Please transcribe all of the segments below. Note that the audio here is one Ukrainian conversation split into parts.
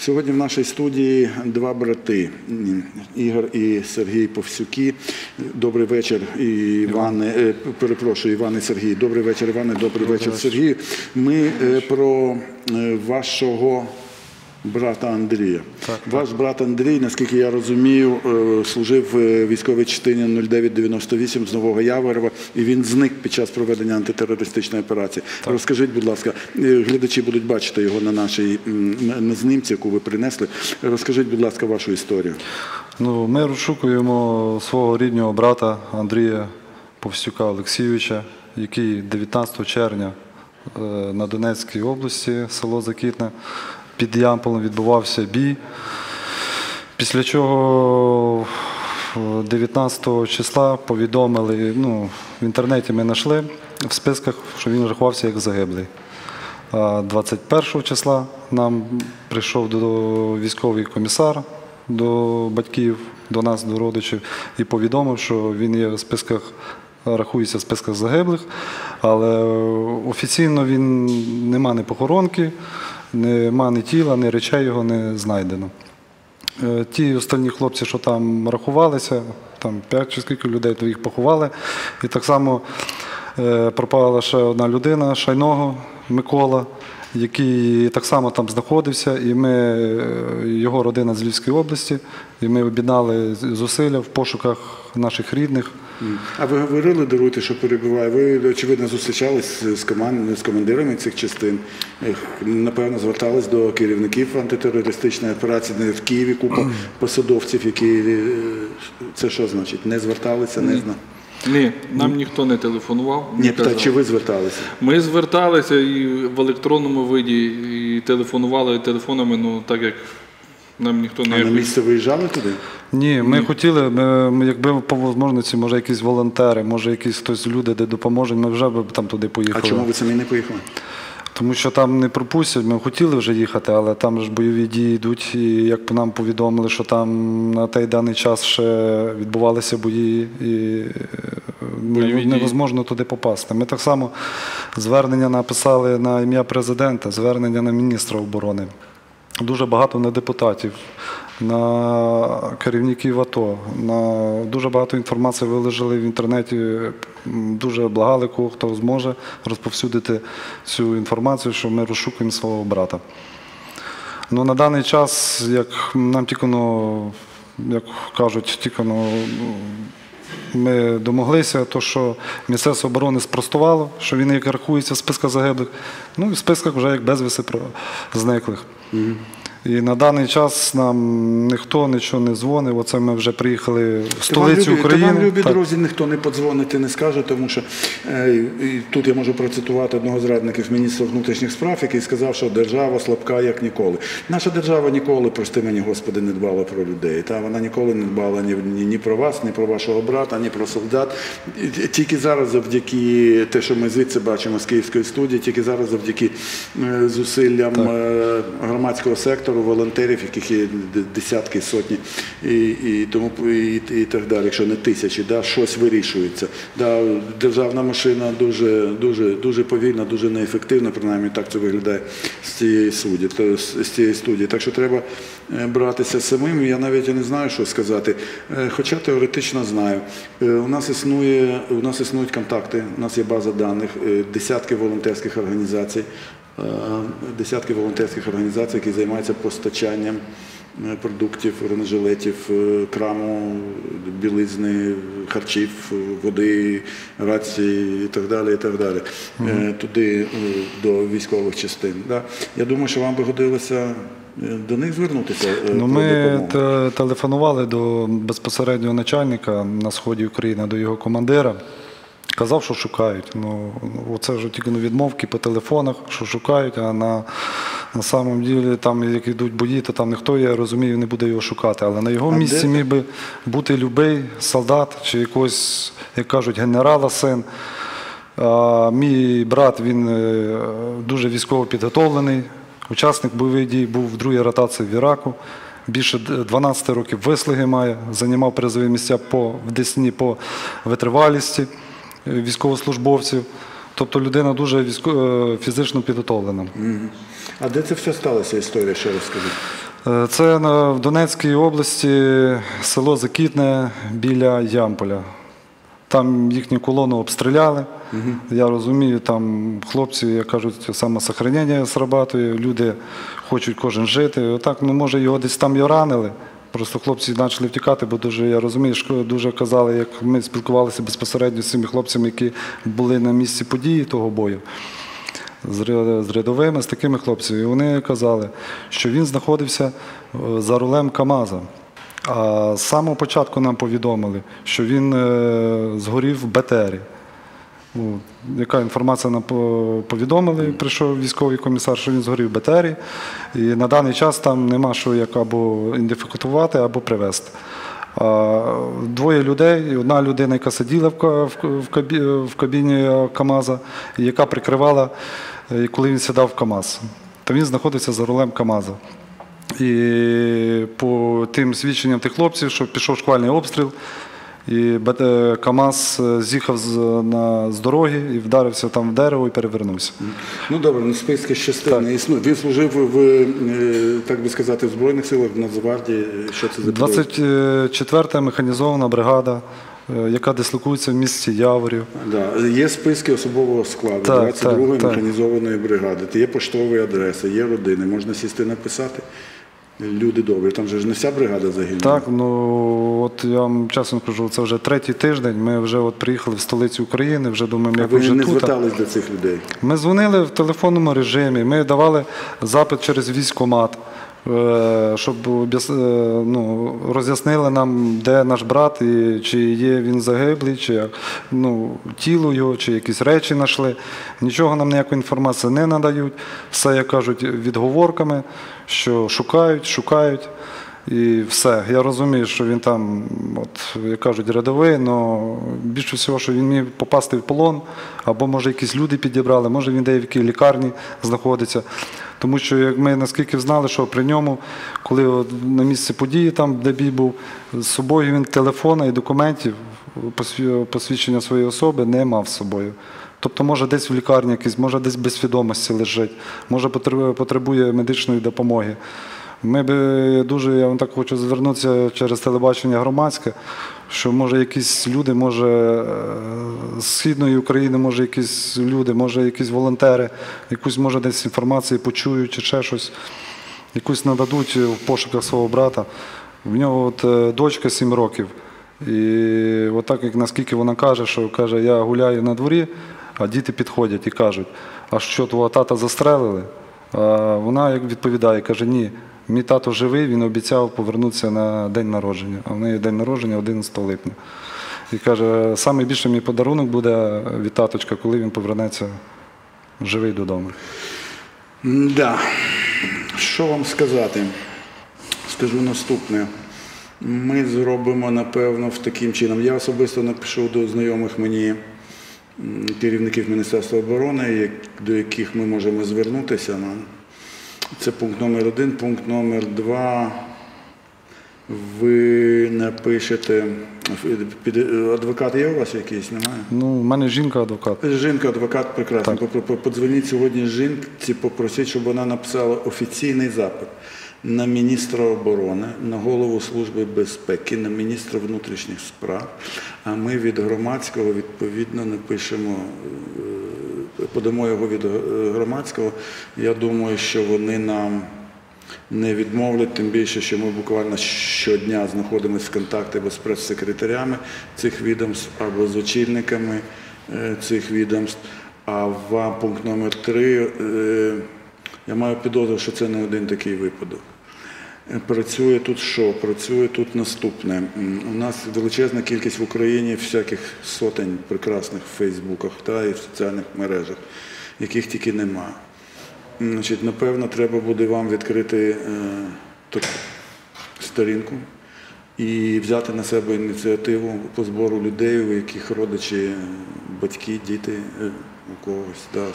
Сьогодні в нашій студії два брати Ігор і Сергій Повсюки. Добрий вечір, Іване. Перепрошую, Іване Сергій. Добрий вечір, Іване. Добрий вечір, Сергій. Ми е, про е, вашого брата Андрія. Ваш брат Андрій, наскільки я розумію, е, служив в військовій частині 0998 з Нового Яворова, і він зник під час проведення антитерористичної операції. Розкажіть, будь ласка, е, глядачі будуть бачити його на нашій на знімці, яку ви принесли. Розкажіть, будь ласка, вашу історію. Ну, ми розшукуємо свого рідного брата Андрія Повстюка Олексійовича, який 19 червня е, на Донецькій області, село Закітне, під Ямполем відбувався бій. Після чого е, 19 числа повідомили, ну, в інтернеті ми знайшли в списках, що він рахувався як загиблий. 21 числа нам прийшов до військовий комісар до батьків, до нас, до родичів, і повідомив, що він є в списках, рахується в списках загиблих, але офіційно він нема ні похоронки, нема ні тіла, ні речей його не знайдено. Е, Ті останні хлопці, що там рахувалися, там 5 чи скільки людей, то їх поховали. І так само е, пропала ще одна людина, Шайного Микола, який так само там знаходився, і ми, е, його родина з Львівської області, і ми об'єднали зусилля в пошуках наших рідних. А ви говорили, даруйте, що перебуває. Ви очевидно зустрічались з команд з командирами цих частин. Напевно, звертались до керівників антитерористичної операції Не в Києві. Купа посадовців, які е, це що значить? Не зверталися, не знаю. Ні, нам ніхто не телефонував. Ні, та чи ви зверталися? Ми зверталися і в електронному виді, і телефонували телефонами, ну так як нам ніхто А не на місце виїжджали туди? Ні, ми хотіли, ми, ми, якби по можливості, може якісь волонтери, може якісь хтось люди, де допоможуть, ми вже б там туди поїхали. А чому ви самі не поїхали? Тому що там не пропустять. Ми хотіли вже їхати, але там ж бойові дії йдуть. І як по нам повідомили, що там на той даний час ще відбувалися бої, і е, Бойові невозможно дії. туди попасти. Ми так само звернення написали на ім'я президента, звернення на міністра оборони. Дуже багато на депутатів, на керівників АТО, на дуже багато інформації виложили в інтернеті. Дуже благали кого хто зможе розповсюдити цю інформацію, що ми розшукуємо свого брата. Ну, на даний час, як нам тільки, ну, як кажуть, тільки ну, ми домоглися, то що Міністерство оборони спростувало, що він як рахується в списках загиблих, ну і в списках вже як безвіси зниклих. І на даний час нам ніхто нічого не дзвонив. Оце ми вже приїхали в столицю України. Та вам, любі Так. друзі, ніхто не подзвонити не скаже, тому що е, і тут я можу процитувати одного з радників міністра внутрішніх справ, який сказав, що держава слабка як ніколи. Наша держава ніколи, прости мені, Господи, не дбала про людей. Та вона ніколи не дбала ні, ні, ні про вас, ні про вашого брата, ні про солдат. Тільки зараз, завдяки те, що ми звідси бачимо з Київської студії, тільки зараз, завдяки е, зусиллям е, громадського сектору, волонтерів, яких є десятки, сотні і, і тому і, і так далі, якщо не тисячі, да, щось вирішується. Да, державна машина дуже, дуже, дуже повільна, дуже неефективна, принаймні так це виглядає з цієї суді, то, з, цієї студії. Так що треба е, братися самим. Я навіть не знаю, що сказати. Е, Хоча теоретично знаю. Е, У нас існує, у нас існують контакти, у нас є база даних, десятки волонтерських організацій. Е, десятки волонтерських організацій, які займаються постачанням е, продуктів, бронежилетів, е, краму, білизни, харчів, води, рації і так далі. І так далі. Е, Туди до військових частин. Да? Я думаю, що вам би годилося до них звернутися. Ну, ми те- телефонували до безпосереднього начальника на сході України, до його командира. Казав, що шукають. Ну, оце вже тільки на відмовки по телефонах, що шукають, а на, на самом ділі, там, як йдуть бої, то там ніхто, я розумію, не буде його шукати. Але на його А місці міг би бути любий солдат чи якогось, як кажуть, генерала син. А, мій брат він е, дуже військово підготовлений, учасник бойових дій, був в другій ротації в Іраку. Більше 12 років вислуги має, займав призові місця по, в Десні по витривалісті військовослужбовців. Тобто людина дуже військо, е, фізично підготовлена. А де це все сталося історія, ще раз скажіть? Е, Це в Донецькій області село Закітне біля Ямполя. Там їхню колону обстріляли. Я розумію, там хлопці, як кажуть, самосохранення срабатує, люди хочуть кожен жити. Отак, ну може його десь там і ранили. Просто хлопці почали втікати, бо дуже, я розумію, шко- дуже казали, як ми спілкувалися безпосередньо з цими хлопцями, які були на місці події того бою з рядовими, з такими хлопцями. І вони казали, що він знаходився е, за рулем КАМАЗа. А з самого початку нам повідомили, що він е, згорів в БТРі. Ну, Яка інформація нам повідомили, прийшов військовий комісар, що він згорів в БТРі, і на даний час там нема що як або ідентифікувати, або привезти. Двоє людей, одна людина, яка сиділа в кабіні КАМАЗа, і яка прикривала, е, коли він сідав в КАМАЗ. То він знаходився за рулем КАМАЗа. І по тим свідченням тих хлопців, що пішов шквальний обстріл, і КАМАЗ е, з'їхав з, на, з дороги і вдарився там в дерево і перевернувся. Ну добре, ну списки з частин не існує. Він служив в, е, так би сказати, в Збройних силах, в Нацгвардії. Що це за підрозділ? 24-та механізована бригада, е, яка дислокується в місті Яворів. Да. Є списки особового складу Так, 22-ї так, так. механізованої бригади. Є поштові адреси, є родини. Можна сісти написати. Люди добрі. Там же ж не вся бригада загинула. Так, ну от я вам чесно кажу, це вже третій тиждень. Ми вже от приїхали в столицю України, вже думаємо, А як ви вже не тут. звертались до цих людей. Ми дзвонили в телефонному режимі, ми давали запит через військкомат, е, щоб об'яс- е, ну, роз'яснили нам, де наш брат, і чи є він загиблий, чи ну, тіло його, чи якісь речі знайшли. Нічого нам ніякої інформації не надають. Все, як кажуть, відговорками, що шукають, шукають. І все. Я розумію, що він там, от, як кажуть, рядовий, але більше всього, що він міг попасти в полон, або може якісь люди підібрали, може він де в якій лікарні знаходиться. Тому що як ми наскільки знали, що при ньому, коли на місці події, там, де бій був, з собою він телефона і документів, посвідчення своєї особи не мав з собою. Тобто, може, десь в лікарні якийсь, може, десь без свідомості лежить, може потребує- медичної допомоги. Ми би дуже, я вам так хочу звернутися через телебачення громадське, що може якісь люди, може е, з східної України, може якісь люди, може якісь волонтери, якусь може десь інформацію почують чи ще щось, якусь нададуть в пошуках свого брата. В нього от е, дочка 7 років. І отак, як наскільки вона каже, що каже, я гуляю на дворі, а діти підходять і кажуть, а що твого тата застрелили? А вона як відповідає, каже, ні, мій тато живий, він обіцяв повернутися на день народження, а в неї день народження 11 липня. І каже, найбільший мій подарунок буде від таточка, коли він повернеться живий додому. Да. Що вам сказати? Скажу наступне. Ми зробимо, напевно, в таким чином. Я особисто напишу до знайомих мені керівників Міністерства оборони, до яких ми можемо звернутися. Це пункт номер один. Пункт номер два. Ви напишете. Адвокат є у вас якийсь? Немає? Ну, в мене жінка адвокат. Жінка, адвокат прекрасно. Подзвоніть сьогодні жінці, попросіть, щоб вона написала офіційний запит на міністра оборони, на голову Служби безпеки, на міністра внутрішніх справ. А ми від громадського відповідно напишемо, е, подамо його від е, громадського. Я думаю, що вони нам не відмовлять, тим більше, що ми буквально щодня знаходимося в контакті або з прес-секретарями цих відомств, або з очільниками е, цих відомств. А вам пункт номер три. е, Я маю підозру, що це не один такий випадок. Працює тут що? Працює тут наступне. У нас величезна кількість в Україні всяких сотень прекрасних в Фейсбуках та і в соціальних мережах, яких тільки нема. Значить, напевно, треба буде вам відкрити е, таку сторінку і взяти на себе ініціативу по збору людей, у яких родичі, батьки, діти, е, у когось, да,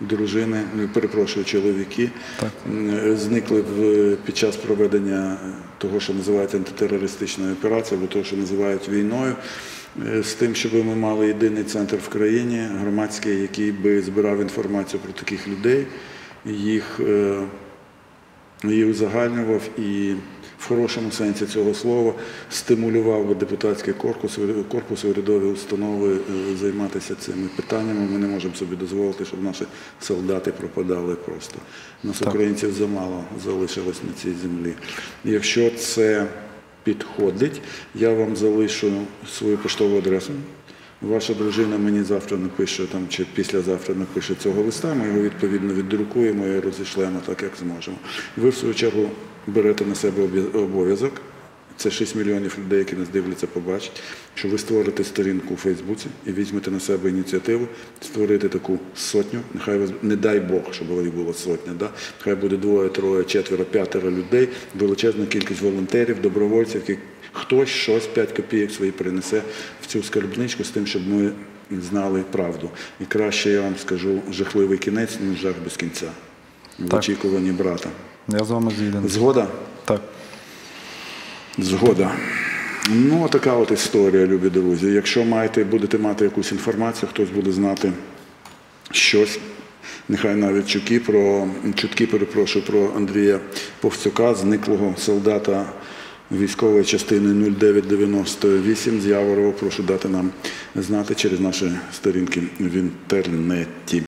дружини, ну, перепрошую, чоловіки м, зникли в, під час проведення того, що називається антитерористичною операцією, або того, що називають війною. Е, З тим, щоб ми мали єдиний центр в країні, громадський, який би збирав інформацію про таких людей, їх е, її узагальнював і в хорошому сенсі цього слова стимулював би депутатський корпус, корпус урядові установи е, займатися цими питаннями. Ми не можемо собі дозволити, щоб наші солдати пропадали просто. Нас українців замало залишилось на цій землі. Якщо це підходить, я вам залишу свою поштову адресу. Ваша дружина мені завтра напише там чи післязавтра напише цього листа. Ми його відповідно віддрукуємо і розійшлемо так, як зможемо. Ви в свою чергу берете на себе обов'язок. Це 6 мільйонів людей, які нас дивляться, побачать, що ви створите сторінку у Фейсбуці і візьмете на себе ініціативу створити таку сотню. Нехай вас не дай Бог, щоб їх було сотня. Да? Нехай буде двоє, троє, четверо, п'ятеро людей, величезна кількість волонтерів, добровольців, які хтось щось 5 копійок свої принесе в цю скарбничку з тим, щоб ми знали правду. І краще я вам скажу жахливий кінець, ніж жах без кінця. В очікуванні брата. Я з вами згіден. Згода? Згода. Ну, така от історія, любі друзі. Якщо маєте, будете мати якусь інформацію, хтось буде знати щось, нехай навіть чутки про чутки, перепрошую, про Андрія Повцюка, зниклого солдата військової частини 0998 з Яворова, прошу дати нам знати через наші сторінки в інтернеті.